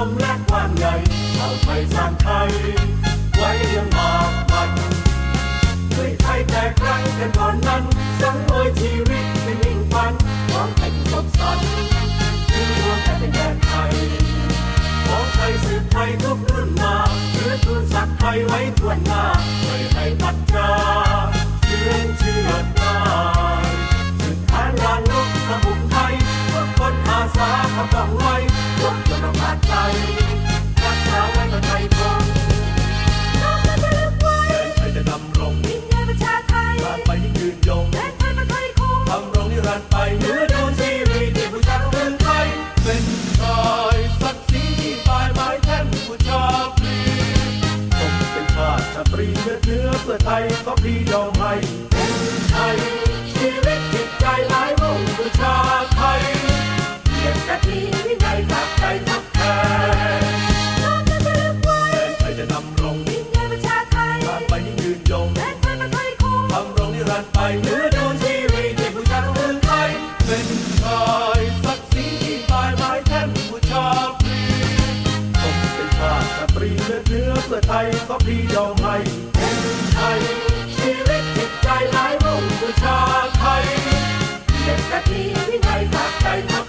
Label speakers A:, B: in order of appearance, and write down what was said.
A: ม่สร้างไทย ไว้ยังมากมันด้วยไทยแต่ครั้งกันก่อนนั้นสังเวยชีวิตเป็นมิ่งฝันหวังไทยที่สดใสคือรวมแต่เป็นแดนไทยของไทยสืบไทยทุกรุ่นมาเพื่อทูนศักไทยไว้ทั่วหน้าไม่ให้ตัดจาเชื่อเชื่อตายสืบทานลานลุกสมุนไทยทุกคนอาสาทำต้องไว้ ยกจนเราขาดใจรักษาไว้กับไทยคง
B: น้องจะลึกไว้
A: แดนไทยจะดำรง
B: ดินแดนประชาไทย
A: ตราบไปยิ่งยืนยง
B: แดนไทยประไทยคง
A: ทำรงนิรันดร์ไปเหนือดวงชีวิตที่ผู้ชาติเมืองไทยเป็นชายศักดิ์ศรีที่ปลายไม้แท่นผู้ชาตรีต้องเป็นชาติชาตรีเลือเนื้อเพื่อไทยก็พรียอมให้ สมพี่ยอมให้เป็น
B: ไทย
A: ชีวิตจิตใจหลายร่งมบูชาไทยเด็กกะทีวินัยฝากใจทั